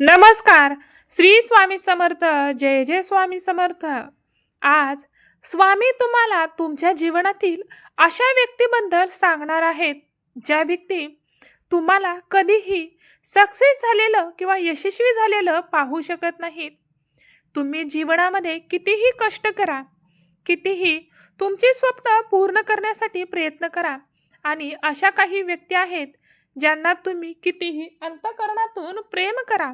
नमस्कार. श्री स्वामी समर्थ जय जय स्वामी समर्थ. आज स्वामी तुम्हाला तुमच्या जीवनातील अशा व्यक्तीबद्दल सांगणार आहेत ज्या व्यक्ती तुम्हाला कधीही सक्सेस झालेलं किंवा यशस्वी झालेलं पाहू शकत नाहीत. तुम्ही जीवनामध्ये कितीही कष्ट करा कितीही तुमची स्वप्न पूर्ण करण्यासाठी प्रयत्न करा आणि अशा काही व्यक्ती आहेत ज्यांना तुम्ही कितीही अंतकरणातून प्रेम करा.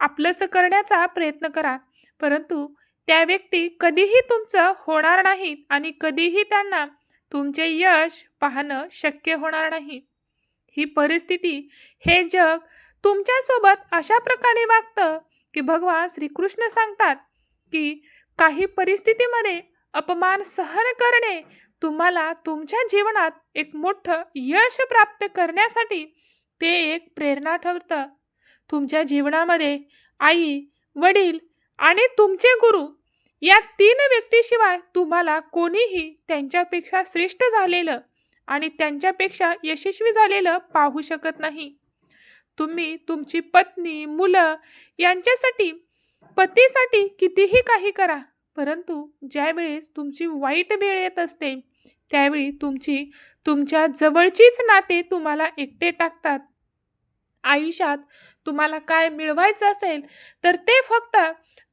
आपलंसं करण्याचा प्रयत्न करा. परंतु त्या व्यक्ती कधीही तुमचं होणार नाहीत आणि कधीही त्यांना तुमचे यश पाहणं शक्य होणार नाही. ही परिस्थिती हे जग तुमच्यासोबत अशा प्रकारे वागतं की भगवान श्रीकृष्ण सांगतात की काही परिस्थितीमध्ये अपमान सहन करणे तुम्हाला तुमच्या जीवनात एक मोठं यश प्राप्त करण्यासाठी ते एक प्रेरणा ठरतं. तुमच्या जीवनामध्ये आई वडील आणि तुमचे गुरु या तीन व्यक्तीशिवाय तुम्हाला कोणीही त्यांच्यापेक्षा श्रेष्ठ झालेलं आणि त्यांच्यापेक्षा यशस्वी झालेलं पाहू शकत नाही. तुम्ही तुमची पत्नी मुलं यांच्यासाठी पतीसाठी कितीही काही करा परंतु ज्यावेळेस तुमची वाईट वेळ येत असते त्यावेळी तुमची तुमच्या जवळचीच नाते तुम्हाला एकटे टाकतात. आयुष्यात तुम्हाला काय मिळवायचं असेल तर ते फक्त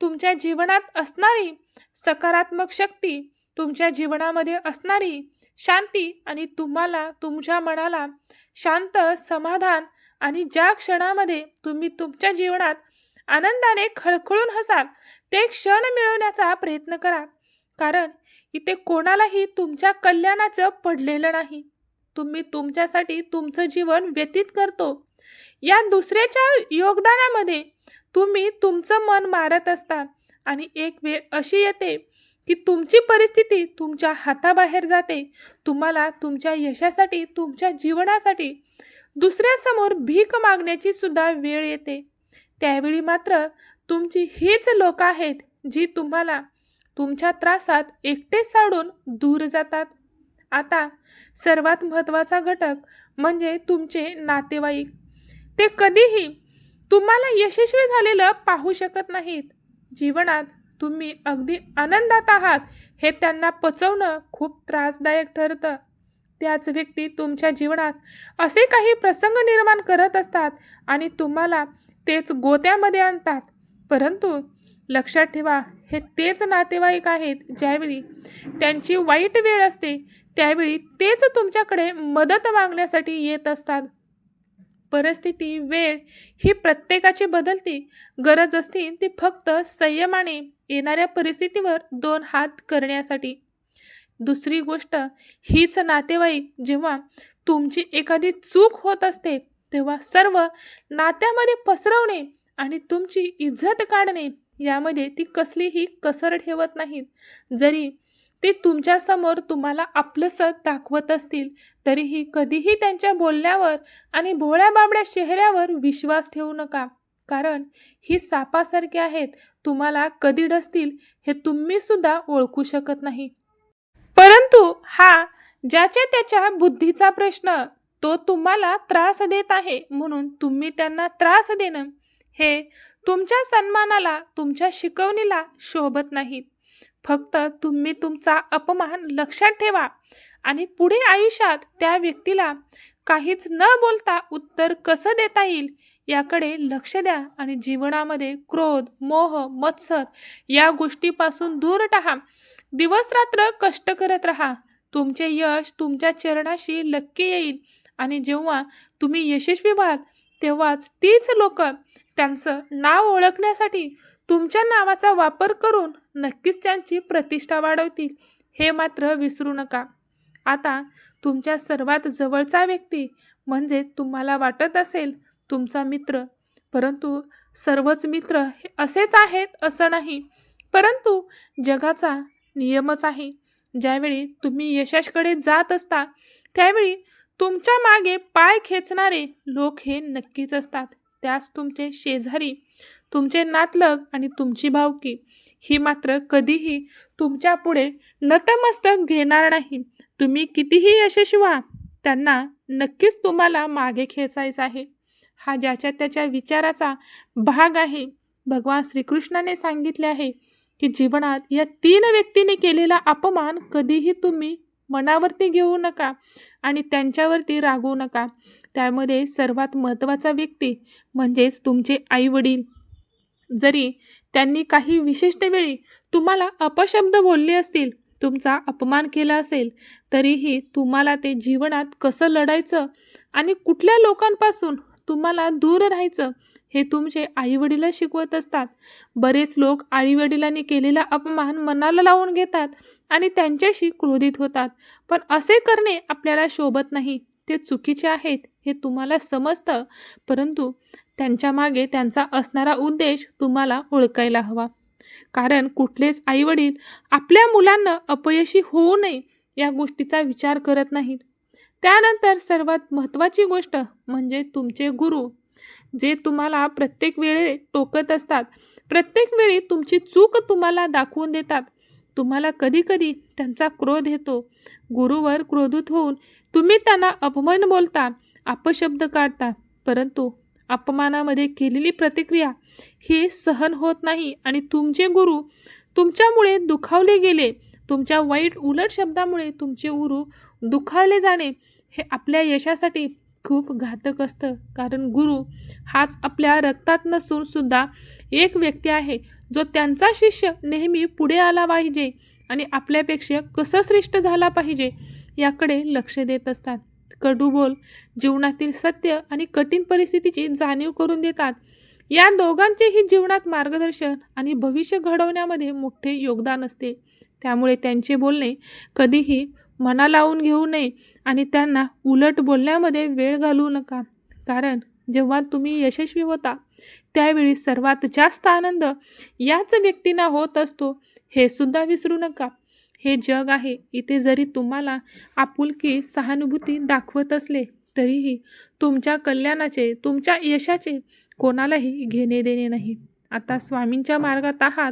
तुमच्या जीवनात असणारी सकारात्मक शक्ती तुमच्या जीवनामध्ये असणारी शांती आणि तुम्हाला तुमच्या मनाला शांत समाधान आणि ज्या क्षणामध्ये तुम्ही तुमच्या जीवनात आनंदाने खळखळून हसाल ते क्षण मिळवण्याचा प्रयत्न करा. कारण इथे कोणालाही तुमच्या कल्याणाचं पडलेलं नाही. तुम्ही तुमच्यासाठी तुमचं जीवन व्यतीत करतो. या दुसऱ्याच्या योगदानामध्ये तुम्ही तुमचं मन मारत असता आणि एक वेळ अशी येते की तुमची परिस्थिती तुमच्या हाताबाहेर जाते. तुम्हाला तुमच्या यशासाठी तुमच्या जीवनासाठी दुसऱ्यासमोर भीक मागण्याची सुद्धा वेळ येते. त्यावेळी मात्र तुमची हीच लोक आहेत जी तुम्हाला तुमच्या त्रासात एकटे सोडून दूर जातात. आता सर्वात महत्त्वाचा घटक म्हणजे तुमचे नातेवाईक. ते कधीही तुम्हाला यशस्वी झालेलं पाहू शकत नाहीत. जीवनात तुम्ही अगदी आनंदात आहात हे त्यांना पचवणं खूप त्रासदायक ठरतं. त्याच व्यक्ती तुमच्या जीवनात असे काही प्रसंग निर्माण करत असतात आणि तुम्हाला तेच गोत्यामध्ये आणतात. परंतु लक्षात ठेवा हे तेच नातेवाईक आहेत ज्यावेळी त्यांची वाईट वेळ असते त्यावेळी तेच तुमच्याकडे मदत मागण्यासाठी येत असतात. परिस्थिती वेळ ही प्रत्येकाची बदलती. गरज असती ती फक्त संयमाने येणाऱ्या परिस्थितीवर दोन हात करण्यासाठी. दुसरी गोष्ट हीच नातेवाईक जेव्हा तुमची एखादी चूक होत असते तेव्हा सर्व नात्यामध्ये पसरवणे आणि तुमची इज्जत काढणे यामध्ये ती कसलीही कसर ठेवत नाहीत. जरी ते तुमच्यासमोर तुम्हाला आपलंसं दाखवत असतील तरीही कधीही त्यांच्या बोलण्यावर आणि भोळ्या बाबड्या चेहऱ्यावर विश्वास ठेवू नका. कारण ही सापासारखी आहेत तुम्हाला कधी डसतील हे तुम्ही सुद्धा ओळखू शकत नाही. परंतु हा ज्याच्या त्याच्या बुद्धीचा प्रश्न तो तुम्हाला त्रास देत आहे म्हणून तुम्ही त्यांना त्रास देणं. हे तुमच्या सन्मानाला तुमच्या शिकवणीला शोभत नाहीत. फक्त तुम्ही तुमचा अपमान लक्षात ठेवा आणि पुढे आयुष्यात त्या व्यक्तीला काहीच न बोलता उत्तर कसं देता येईल याकडे लक्ष द्या आणि जीवनामध्ये क्रोध मोह मत्सर या गोष्टीपासून दूर राहा. दिवस रात्र कष्ट करत राहा. तुमचे यश तुमच्या चरणाशी लक्की येईल आणि जेव्हा तुम्ही यशस्वी व्हाल तेव्हाच तीच लोक त्यांचं नाव ओळखण्यासाठी तुमच्या नावाचा वापर करून नक्कीच त्यांची प्रतिष्ठा वाढवतील हे मात्र विसरू नका. आता तुमच्या सर्वात जवळचा व्यक्ती म्हणजेच तुम्हाला वाटत असेल तुमचा मित्र. परंतु सर्वच मित्र हे असेच आहेत असं नाही. परंतु जगाचा नियमच आहे. ज्यावेळी तुम्ही यशाकडे जात असता त्यावेळी तुमच्या मागे पाय खेचणारे लोक हे नक्कीच असतात. त्यास तुमचे शेजारी तुमचे नातलग आणि तुमची भावकी. ही मात्र कधीही तुमच्यापुढे नतमस्तक घेणार नाही. तुम्ही कितीही यशस्वी व्हा त्यांना नक्कीच तुम्हाला मागे खेचायचं आहे. हा ज्याच्या त्याच्या विचाराचा भाग आहे. भगवान श्रीकृष्णाने सांगितले आहे की जीवनात या तीन व्यक्तीने केलेला अपमान कधीही तुम्ही मनावरती घेऊ नका आणि त्यांच्यावरती रागवू नका. त्यामध्ये सर्वात महत्त्वाचा व्यक्ती म्हणजेच तुमचे आईवडील जरी त्यांनी काही विशिष्ट वेळी तुम्हाला अपशब्द बोलले असतील तुमचा अपमान केला असेल तरीही तुम्हाला ते जीवनात कसं लढायचं आणि कुठल्या लोकांपासून तुम्हाला दूर राहायचं हे तुमचे आईवडीलच शिकवत असतात. बरेच लोक आईवडिलांनी केलेला अपमान मनाला लावून घेतात आणि त्यांच्याशी क्रोधित होतात. पण असे करणे आपल्याला शोभत नाही. ते चुकीचे आहेत हे तुम्हाला समजतं. परंतु त्यांच्या मागे त्यांचा असणारा उद्देश तुम्हाला ओळखायला हवा. कारण कुठलेच आईवडील आपल्या मुलांना अपयशी होऊ नये या गोष्टीचा विचार करत नाहीत. त्यानंतर सर्वात महत्त्वाची गोष्ट म्हणजे तुमचे गुरु. जे तुम्हाला प्रत्येक वेळे टोकत असतात. प्रत्येक वेळी तुमची चूक तुम्हाला दाखवून देतात. तुम्हाला कधीकधी त्यांचा क्रोध येतो. गुरुवर क्रोधित होऊन तुम्ही त्यांना अपमान बोलता अपशब्द काढता. परंतु अपमानामध्ये केलेली प्रतिक्रिया ही सहन होत नाही आणि तुमचे गुरु तुमच्यामुळे दुखावले गेले. तुमच्या वाईट उलट शब्दामुळे तुमचे गुरु दुखावले जाणे हे आपल्या यशासाठी खूप घातक असतं. कारण गुरु हाच आपल्या रक्तात नसून सुद्धा एक व्यक्ती आहे. जो त्यांचा शिष्य नेहमी पुढे आला पाहिजे आणि आपल्यापेक्षा कसं श्रेष्ठ झाला पाहिजे याकडे लक्ष देत असतात. कडूबोल जीवनातील सत्य आणि कठीण परिस्थितीची जाणीव करून देतात. या दोघांचेही जीवनात मार्गदर्शन आणि भविष्य घडवण्यामध्ये मोठे योगदान असते. त्यामुळे त्यांचे बोलणे कधीही मना लावून घेऊ नये आणि त्यांना उलट बोलण्यामध्ये वेळ घालवू नका. कारण जेव्हा तुम्ही यशस्वी होता त्यावेळी सर्वात जास्त आनंद याच व्यक्तींना होत असतो हे सुद्धा विसरू नका. हे जग आहे. इथे जरी तुम्हाला आपुलकी सहानुभूती दाखवत असले तरीही तुमच्या कल्याणाचे तुमच्या यशाचे कोणालाही घेणे देणे नाही. आता स्वामींच्या मार्गात आहात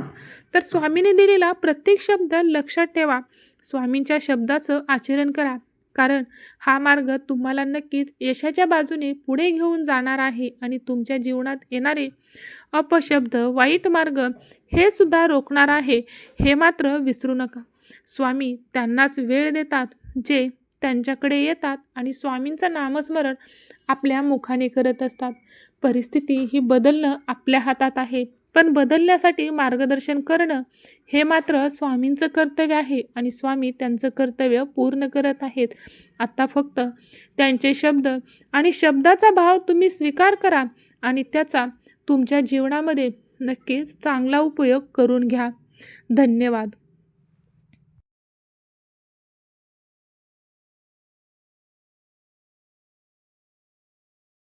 तर स्वामीने दिलेला प्रत्येक शब्द लक्षात ठेवा. स्वामींच्या शब्दाचं आचरण करा कारण हा मार्ग तुम्हाला नक्कीच यशाच्या बाजूने पुढे घेऊन जाणार आहे आणि तुमच्या जीवनात येणारे अपशब्द वाईट मार्ग हे सुद्धा रोखणार आहे हे मात्र विसरू नका. स्वामी त्यांनाच वेळ देतात जे त्यांच्याकडे येतात आणि स्वामींचं नामस्मरण आपल्या मुखाने करत असतात. परिस्थिती ही बदलणं आपल्या हातात आहे पण बदलण्यासाठी मार्गदर्शन करणं हे मात्र स्वामींचं कर्तव्य आहे आणि स्वामी त्यांचं कर्तव्य पूर्ण करत आहेत. आत्ता फक्त त्यांचे शब्द आणि शब्दाचा भाव तुम्ही स्वीकार करा आणि त्याचा तुमच्या जीवनामध्ये नक्कीच चांगला उपयोग करून घ्या. धन्यवाद.